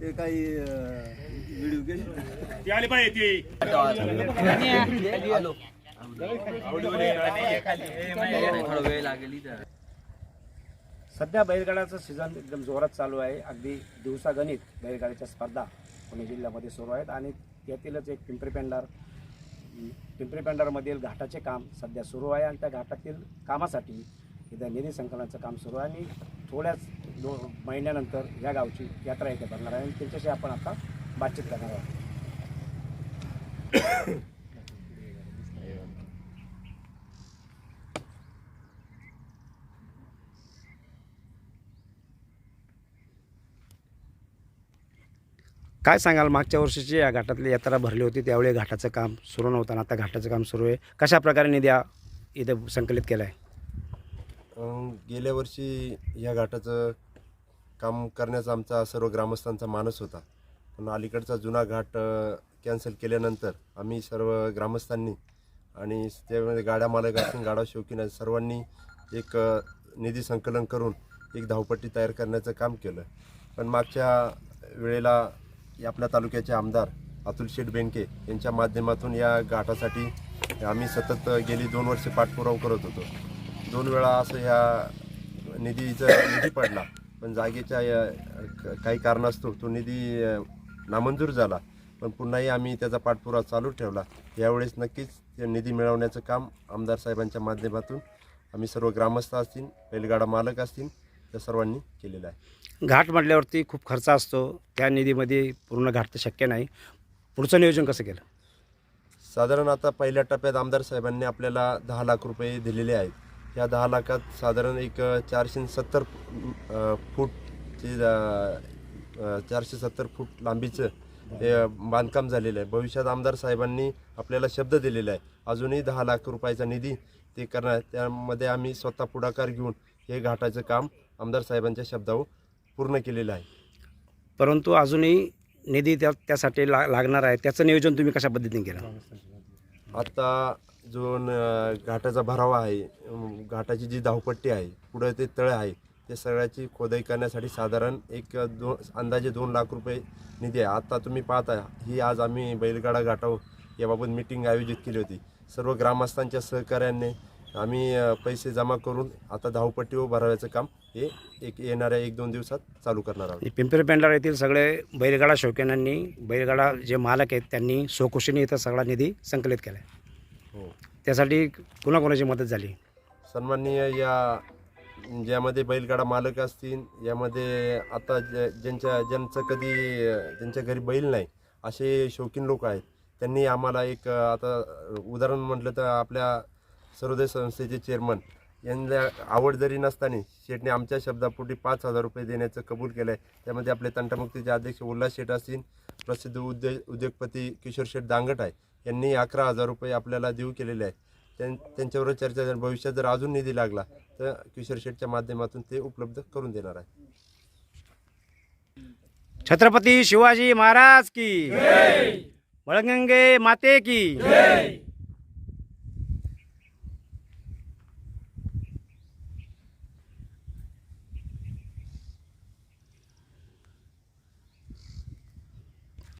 ते काही व्हिडिओ गेले ते आले पाहिजे ते थोडा वेळ लागेल इथं सध्या बैलगाड्याचं सीझन एकदम जोरात चालू आहे. अगदी दिवसागणित बैलगाड्याच्या स्पर्धा पुणे जिल्ह्यामध्ये सुरू आहेत आणि त्यातीलच एक पिंपरी पेंडार पिंपरी पेंडारमधील घाटाचे काम सध्या सुरू आहे आणि त्या घाटातील कामासाठी इथं निधी संकलनाचं काम सुरू आहे आणि थोड्याच दो महिन्यानंतर या गावची यात्रा इथे भरणार आहे. आणि त्यांच्याशी आपण आता बातचीत करणार आहोत. काय सांगाल मागच्या वर्षीची या घाटातली यात्रा भरली होती त्यावेळी घाटाचं काम सुरू नव्हतं आता घाटाचं काम सुरू आहे. कशा प्रकारे निधी इथे इथं संकलित केला आहे गेल्या वर्षी या घाटाचं काम करण्याचा आमचा सर्व ग्रामस्थांचा मानस होता. पण अलीकडचा जुना घाट कॅन्सल केल्यानंतर आम्ही सर्व ग्रामस्थांनी आणि त्यामध्ये गाड्या मालक असतील गाडा शौकीन सर्वांनी एक निधी संकलन करून एक धावपट्टी तयार करण्याचं काम केलं. पण मागच्या वेळेला आपल्या तालुक्याचे आमदार अतुल शेठ बेंके यांच्या माध्यमातून या घाटासाठी आम्ही सतत गेली दोन वर्षे पाठपुरावा करत होतो. दोन वेळा असं ह्या निधीचा निधी पडला पण जागेच्या काही कारणास्तव तो निधी नामंजूर झाला. पण पुन्हाही आम्ही त्याचा पाठपुरावा चालू ठेवला. यावेळेस नक्कीच ते निधी मिळवण्याचं काम आमदार साहेबांच्या माध्यमातून आम्ही सर्व ग्रामस्थ असतील बैलगाडा मालक असतील त्या सर्वांनी केलेलं आहे. घाट म्हटल्यावरती खूप खर्च असतो. त्या निधीमध्ये पूर्ण घाट तर शक्य नाही. पुढचं नियोजन कसं केलं? साधारण आता पहिल्या टप्प्यात आमदार साहेबांनी आपल्याला दहा लाख रुपये दिलेले आहेत. या दहा लाखात साधारण एक चारशे सत्तर अ, फूटचे चारशे सत्तर फूट लांबीचं हे बांधकाम झालेलं आहे. भविष्यात आमदार साहेबांनी आपल्याला शब्द दिलेला आहे. अजूनही दहा लाख रुपयाचा निधी ते करणार त्यामध्ये आम्ही स्वतः पुढाकार घेऊन हे घाटाचं काम आमदार साहेबांच्या शब्दावर पूर्ण केलेलं आहे. परंतु अजूनही निधी त्या त्यासाठी ला लागणार आहे. त्याचं नियोजन तुम्ही कशा पद्धतीने केलं? आता जो न- घाटाचा भरावा आहे अम, घाटाची जी धावपट्टी आहे पुढं ते तळ आहे ते सगळ्याची खोदाई करण्यासाठी साधारण एक दोन अंदाजे दोन लाख रुपये निधी आहे. आता तुम्ही पाहता ही आज आम्ही बैलगाडा घाटावर याबाबत मिटिंग आयोजित केली होती. सर्व ग्रामस्थांच्या सहकार्याने आम्ही पैसे जमा करून आता धावपट्टीवर भराव्याचं काम हे एक येणाऱ्या एक दोन दिवसात चालू करणार आहोत. पिंपरी पेंढार येथील सगळे बैलगाडा शौकीनांनी बैलगाडा जे मालक आहेत त्यांनी स्वखुशीने इथं सगळा निधी संकलित केला हो. त्यासाठी कुणाकोणाची मदत झाली? सन्माननीय या ज्यामध्ये बैलगाडा मालक असतील यामध्ये आता ज्यांच्या ज्यांचं कधी ज्यांच्या घरी बैल नाही असे शौकीन लोक आहेत. त्यांनी आम्हाला एक आता उदाहरण म्हटलं तर आपल्या सर्वोदय संस्थेचे चेअरमन यांना आवड जरी नसताना शेठने आमच्या शब्दापोटी पाच हजार रुपये देण्याचं कबूल केलं आहे त्यामध्ये आपले तंटामुक्तीचे अध्यक्ष उल्हास शेठ असतील प्रसिद्ध उद्योग उद्योगपती किशोर शेठ दांगट आहे यांनी अकरा हजार रुपये आपल्याला देऊ केलेले आहे त्यां त्यांच्यावर चर्चा झाली भविष्यात जर अजून निधी लागला तर किशोर शेठच्या माध्यमातून ते उपलब्ध करून देणार आहे छत्रपती शिवाजी महाराज की वळगंगे माते की